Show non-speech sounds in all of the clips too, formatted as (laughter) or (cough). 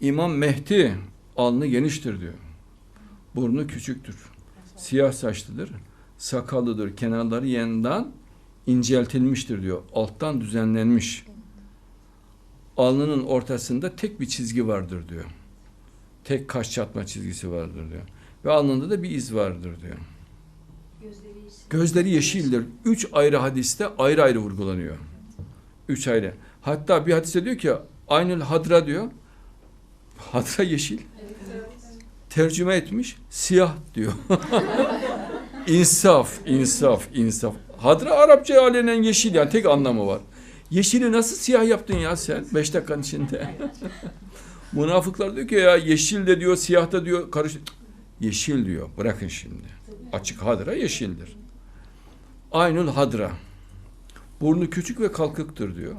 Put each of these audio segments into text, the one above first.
İmam Mehdi alnı geniştir diyor. Burnu küçüktür. Siyah saçlıdır. Sakallıdır. Kenarları yandan inceltilmiştir diyor. Alttan düzenlenmiş. Alnının ortasında tek bir çizgi vardır diyor. Tek kaş çatma çizgisi vardır diyor. Ve alnında da bir iz vardır diyor. Gözleri yeşildir. Üç ayrı hadiste ayrı ayrı vurgulanıyor. Üç ayrı. Hatta bir hadiste diyor ki aynül hadra diyor. Hadra yeşil. Tercüme etmiş siyah diyor. (laughs) insaf, insaf, insaf. Hadra Arapça alenen yeşil yani tek anlamı var. Yeşili nasıl siyah yaptın ya sen? Beş dakikanın içinde. (laughs) Münafıklar diyor ki ya yeşil de diyor, siyah da diyor, karış. Yeşil diyor. Bırakın şimdi. Açık hadra yeşildir. Aynul hadra. Burnu küçük ve kalkıktır diyor.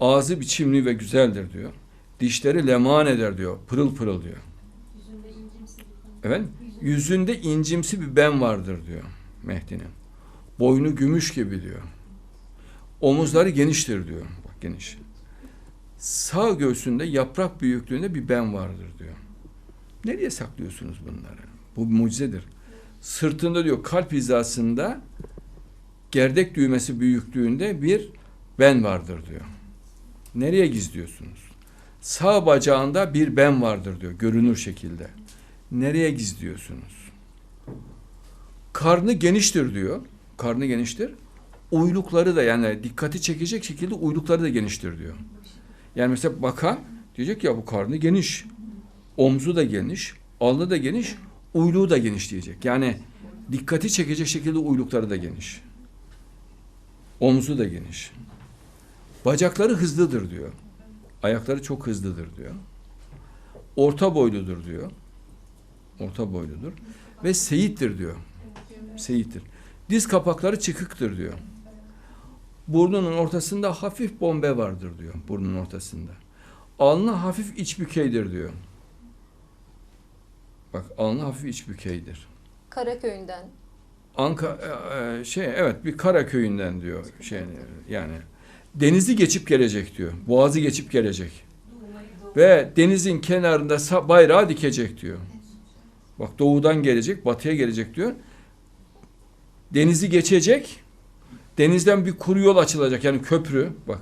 Ağzı biçimli ve güzeldir diyor. Dişleri leman eder diyor. Pırıl pırıl diyor. Efendim? Yüzünde incimsi bir ben vardır diyor Mehdi'nin. Boynu gümüş gibi diyor. Omuzları geniştir diyor. Bak geniş. Sağ göğsünde yaprak büyüklüğünde bir ben vardır diyor. Nereye saklıyorsunuz bunları? Bu bir mucizedir. Sırtında diyor kalp hizasında gerdek düğmesi büyüklüğünde bir ben vardır diyor. Nereye gizliyorsunuz? Sağ bacağında bir ben vardır diyor görünür şekilde. Nereye gizliyorsunuz? Karnı geniştir diyor. Karnı geniştir. Uylukları da yani dikkati çekecek şekilde uylukları da geniştir diyor. Yani mesela bakan diyecek ya bu karnı geniş. Omzu da geniş, alnı da geniş, uyluğu da geniş diyecek. Yani dikkati çekecek şekilde uylukları da geniş. Omzu da geniş. Bacakları hızlıdır diyor. Ayakları çok hızlıdır diyor. Orta boyludur diyor. Orta boyludur. Ve seyittir diyor. Seyittir. Diz kapakları çıkıktır diyor. Burnunun ortasında hafif bombe vardır diyor. Burnun ortasında. Alnı hafif iç bükeydir diyor. Bak alnı hafif iç bükeydir. Karaköy'ünden. Anka e, e, şey evet bir Karaköy'ünden diyor şey yani denizi geçip gelecek diyor. Boğazı geçip gelecek. Ve denizin kenarında bayrağı dikecek diyor. Bak doğudan gelecek, batıya gelecek diyor. Denizi geçecek. Denizden bir kuru yol açılacak yani köprü bak.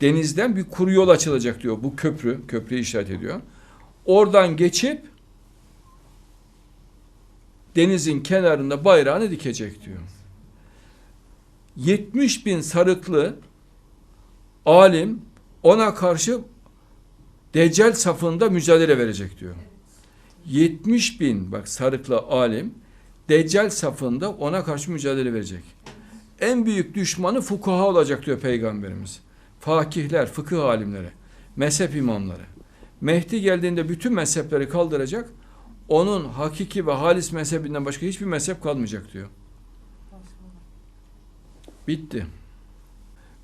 Denizden bir kuru yol açılacak diyor. Bu köprü, köprüyü işaret ediyor. Oradan geçip denizin kenarında bayrağını dikecek diyor. 70 bin sarıklı alim ona karşı Deccal safında mücadele verecek diyor. 70 bin bak sarıklı alim Deccal safında ona karşı mücadele verecek. En büyük düşmanı fukaha olacak diyor Peygamberimiz. Fakihler, fıkıh alimleri, mezhep imamları. Mehdi geldiğinde bütün mezhepleri kaldıracak. Onun hakiki ve halis mezhebinden başka hiçbir mezhep kalmayacak diyor. Bitti.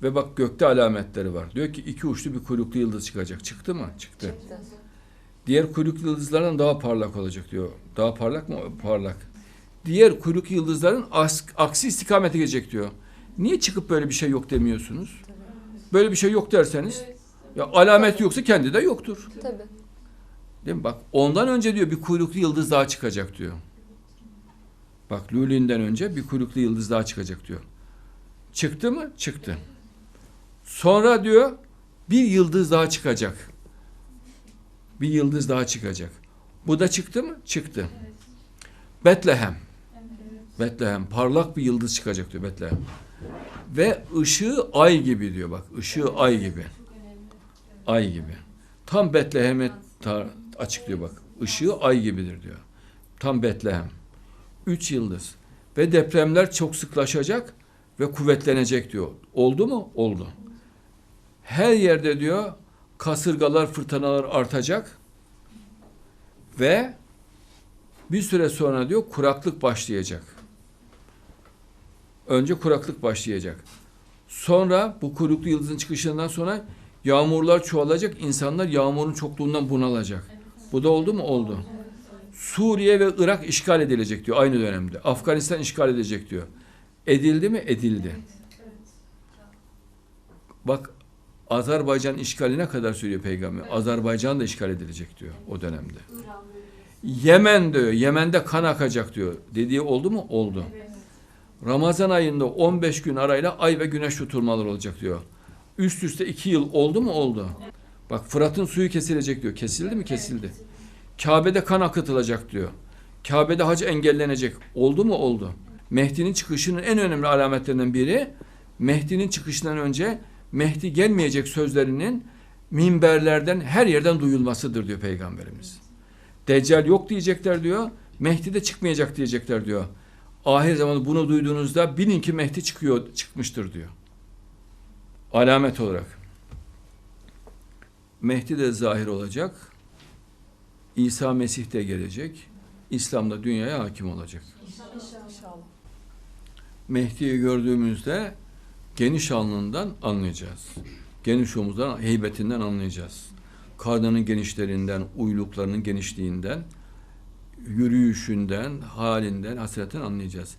Ve bak gökte alametleri var. Diyor ki iki uçlu bir kuyruklu yıldız çıkacak. Çıktı mı? Çıktı. Çıktı. Diğer kuyruklu yıldızlardan daha parlak olacak diyor. Daha parlak mı? Parlak. Diğer kuyruklu yıldızların aksi istikamete gelecek diyor. Niye çıkıp böyle bir şey yok demiyorsunuz? Böyle bir şey yok derseniz ya alamet yoksa kendi de yoktur. Tabii. Değil mi? Bak ondan önce diyor bir kuyruklu yıldız daha çıkacak diyor. Bak Lulü'nden önce bir kuyruklu yıldız daha çıkacak diyor. Çıktı mı? Çıktı. Sonra diyor bir yıldız daha çıkacak. Bir yıldız daha çıkacak. Bu da çıktı mı? Çıktı. Betlehem. Betlehem. Parlak bir yıldız çıkacak diyor Betlehem. Ve ışığı ay gibi diyor bak. ışığı ay gibi. Ay gibi. Tam Betlehem'e açıklıyor bak. Işığı ay gibidir diyor. Tam Betlehem. Üç yıldız. Ve depremler çok sıklaşacak ve kuvvetlenecek diyor. Oldu mu? Oldu. Her yerde diyor kasırgalar, fırtınalar artacak ve bir süre sonra diyor kuraklık başlayacak. Önce kuraklık başlayacak. Sonra bu kuyruklu yıldızın çıkışından sonra yağmurlar çoğalacak, insanlar yağmurun çokluğundan bunalacak. Bu da oldu mu? Oldu. Suriye ve Irak işgal edilecek diyor aynı dönemde. Afganistan işgal edilecek diyor. Edildi mi? Edildi. Bak Azerbaycan işgaline kadar söylüyor peygamber. Azerbaycan da işgal edilecek diyor o dönemde. Yemen diyor. Yemen'de kan akacak diyor. Dediği oldu mu? Oldu. Ramazan ayında 15 gün arayla ay ve güneş tutulmaları olacak diyor. Üst üste 2 yıl oldu mu? Oldu. Bak Fırat'ın suyu kesilecek diyor. Kesildi mi? Kesildi. Kabe'de kan akıtılacak diyor. Kabe'de hac engellenecek. Oldu mu? Oldu. Mehdi'nin çıkışının en önemli alametlerinden biri Mehdi'nin çıkışından önce Mehdi gelmeyecek sözlerinin minberlerden her yerden duyulmasıdır diyor Peygamberimiz. Deccal yok diyecekler diyor. Mehdi de çıkmayacak diyecekler diyor. Ahir zaman bunu duyduğunuzda bilin ki Mehdi çıkıyor, çıkmıştır diyor. Alamet olarak. Mehdi de zahir olacak. İsa Mesih de gelecek. İslam da dünyaya hakim olacak. İnşallah. Mehdi'yi gördüğümüzde geniş alnından anlayacağız. Geniş omuzdan, heybetinden anlayacağız. Karnının genişlerinden, uyluklarının genişliğinden, yürüyüşünden, halinden, hasreten anlayacağız.